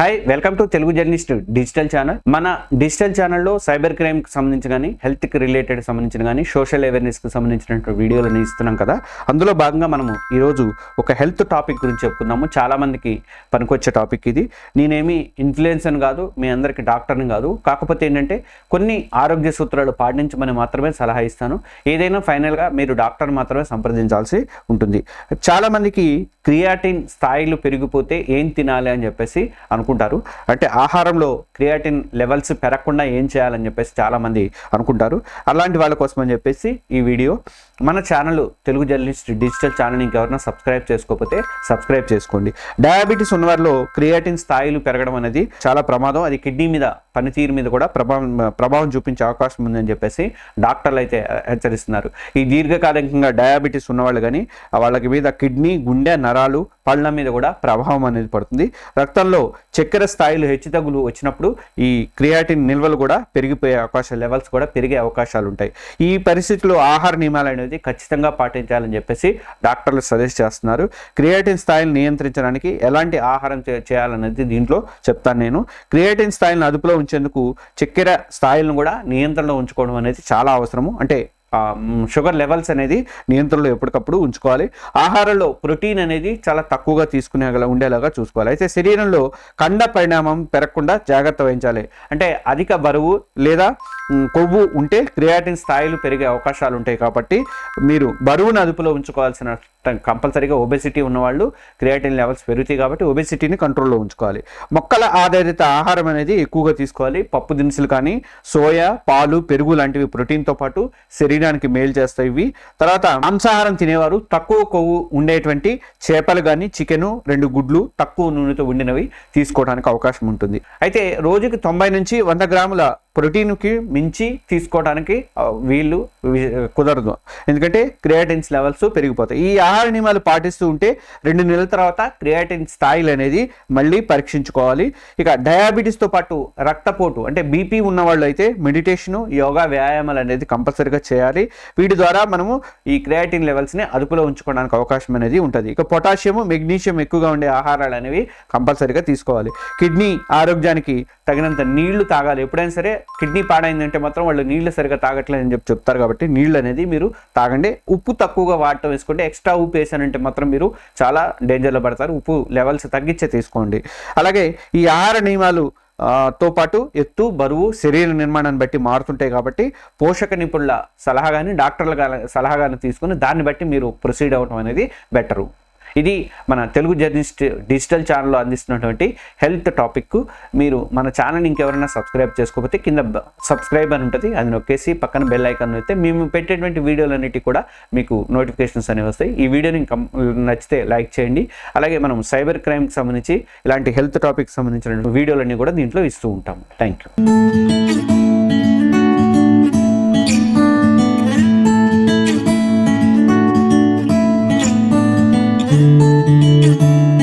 Hi welcome to Telugu journalist digital channel మన digital ఛానల్లో cyber క్రైమ్కి సంబంధించి కానీ హెల్త్కి రిలేటెడ్ సంబంధించిన కానీ సోషల్ అవేర్నెస్కి సంబంధించిన వీడియోలను ఇస్తున్నాం కదా. అందులో భాగంగా మనము ఈరోజు ఒక హెల్త్ టాపిక్ గురించి చెప్పుకుందాము. చాలా మందికి పనికొచ్చే టాపిక్ ఇది. నేనేమి ఇన్ఫ్లుయెన్సర్ కాదు మీ అందరికి డాక్టర్ని కాదు. కాకపోతే ఏంటంటే కొన్ని ఆరోగ్య సూత్రాలు పాటించమని మాత్రమే సలహా ఇస్తాను. ఏదైనా ఫైనల్గా మీరు డాక్టర్ మాత్రమే సంప్రదించాల్సి ఉంటుంది. చాలా మందికి క్రియాటిన్ స్థాయిలు పెరిగిపోతే ఏం తినాలి అని చెప్పేసి అనుకుంటారు. అంటే ఆహారంలో క్రియాటిన్ లెవెల్స్ పెరగకుండా ఏం చేయాలని చెప్పేసి చాలామంది అనుకుంటారు. అలాంటి వాళ్ళ కోసం అని చెప్పేసి ఈ వీడియో. మన channel Telugu journalist digital channel ఇంకెవరైనా సబ్స్క్రైబ్ చేసుకోకపోతే సబ్స్క్రైబ్ చేసుకోండి. డయాబెటీస్ ఉన్నవారిలో క్రియాటిన్ స్థాయిలు పెరగడం అనేది చాలా ప్రమాదం. అది కిడ్నీ మీద పనితీరు మీద కూడా ప్రభావం ప్రభావం చూపించే అవకాశం ఉందని చెప్పేసి డాక్టర్లు అయితే హెచ్చరిస్తున్నారు. ఈ దీర్ఘకాలికంగా డయాబెటీస్ ఉన్నవాళ్ళు కానీ వాళ్ళకి మీద కిడ్నీ గుండె నరాలు పళ్ళ మీద కూడా ప్రభావం అనేది పడుతుంది. రక్తంలో చక్కెర స్థాయిలు హెచ్చుతగ్గులు వచ్చినప్పుడు ఈ క్రియాటిన్ నిల్వలు కూడా పెరిగిపోయే అవకాశాలు లెవెల్స్ కూడా పెరిగే అవకాశాలు ఉంటాయి. ఈ పరిస్థితుల్లో ఆహార నియమాలు అనేది ఖచ్చితంగా పాటించాలని చెప్పేసి డాక్టర్లు సజెస్ట్ చేస్తున్నారు. క్రియాటిన్ స్థాయిని నియంత్రించడానికి ఎలాంటి ఆహారం చే- చేయాలనేది దీంట్లో చెప్తాను నేను. క్రియాటిన్ స్థాయిని అదుపులో ఉంచేందుకు చక్కెర స్థాయిలను కూడా నియంత్రణలో ఉంచుకోవడం అనేది చాలా అవసరము. అంటే షుగర్ లెవెల్స్ అనేది నియంత్రణలో ఎప్పటికప్పుడు ఉంచుకోవాలి. ఆహారంలో ప్రోటీన్ అనేది చాలా తక్కువగా తీసుకునే ఉండేలాగా చూసుకోవాలి. అయితే శరీరంలో కండ పరిణామం పెరగకుండా జాగ్రత్త వహించాలి. అంటే అధిక బరువు లేదా కొవ్వు ఉంటే క్రియాటిన్ స్థాయిలు పెరిగే అవకాశాలు ఉంటాయి కాబట్టి మీరు బరువును అదుపులో ఉంచుకోవాల్సిన కంపల్సరీగా ఒబెసిటీ ఉన్నవాళ్ళు క్రియాటిన్ లెవెల్స్ పెరుగుతాయి కాబట్టి ఒబెసిటీని కంట్రోల్లో ఉంచుకోవాలి. మొక్కల ఆధారిత ఆహారం అనేది ఎక్కువగా తీసుకోవాలి. పప్పు దినుసులు కానీ సోయా పాలు పెరుగు లాంటివి ప్రోటీన్తో పాటు శరీరానికి మేలు చేస్తాయి ఇవి. తర్వాత మాంసాహారం తినేవారు తక్కువ కొవ్వు ఉండేటువంటి చేపలు కానీ చికెను రెండు గుడ్లు తక్కువ నూనెతో ఉండినవి తీసుకోవడానికి అవకాశం ఉంటుంది. అయితే రోజుకి తొంభై నుంచి వంద గ్రాముల ప్రోటీన్కి మించి తీసుకోవడానికి వీళ్ళు కుదరదు. ఎందుకంటే క్రియాటిన్స్ లెవెల్స్ పెరిగిపోతాయి. ఈ ఆహార నియమాలు పాటిస్తూ ఉంటే రెండు నెలల తర్వాత క్రియాటిన్ స్థాయిలు అనేది మళ్ళీ పరీక్షించుకోవాలి. ఇక డయాబెటీస్తో పాటు రక్తపోటు అంటే బీపీ ఉన్నవాళ్ళు అయితే మెడిటేషను యోగా వ్యాయామాలు అనేది కంపల్సరీగా చేయాలి. వీటి ద్వారా మనము ఈ క్రియాటిన్ లెవెల్స్ని అదుపులో ఉంచుకోవడానికి అవకాశం అనేది ఉంటుంది. ఇక పొటాషియం మెగ్నీషియం ఎక్కువగా ఉండే ఆహారాలు అనేవి కంపల్సరీగా తీసుకోవాలి. కిడ్నీ ఆరోగ్యానికి తగినంత నీళ్ళు తాగాలి. ఎప్పుడైనా సరే కిడ్నీ పాడైందంటే మాత్రం వాళ్ళు నీళ్ళు సరిగా తాగట్లేదు అని చెప్పి చెప్తారు కాబట్టి నీళ్ళు అనేది మీరు తాగండి. ఉప్పు తక్కువగా వాడటం వేసుకుంటే ఎక్స్ట్రా ఉప్పు వేసానంటే మాత్రం మీరు చాలా డేంజర్లో పడతారు. ఉప్పు లెవెల్స్ తగ్గించే తీసుకోండి. అలాగే ఈ ఆహార నియమాలు తో పాటు ఎత్తు బరువు శరీర నిర్మాణాన్ని బట్టి మారుతుంటాయి కాబట్టి పోషక నిపుణుల సలహా కానీ డాక్టర్ల సలహా కానీ తీసుకుని దాన్ని బట్టి మీరు ప్రొసీడ్ అవ్వడం అనేది బెటరు. ఇది మన తెలుగు జర్నలిస్ట్ డిజిటల్ ఛానల్లో అందిస్తున్నటువంటి హెల్త్ టాపిక్ మీరు మన ఛానల్ ఇంకెవరైనా సబ్స్క్రైబ్ చేసుకోకపోతే కింద సబ్స్క్రైబ్ అని ఉంటుంది. అది నొక్కేసి పక్కన బెల్ ఐకాన్ అయితే మేము పెట్టేటువంటి వీడియోలన్నిటి కూడా మీకు నోటిఫికేషన్స్ అనేవి వస్తాయి. ఈ వీడియోని నచ్చితే లైక్ చేయండి. అలాగే మనం సైబర్ క్రైమ్కి సంబంధించి ఇలాంటి హెల్త్ టాపిక్ సంబంధించిన వీడియోలన్నీ కూడా దీంట్లో ఇస్తూ ఉంటాము. Thank you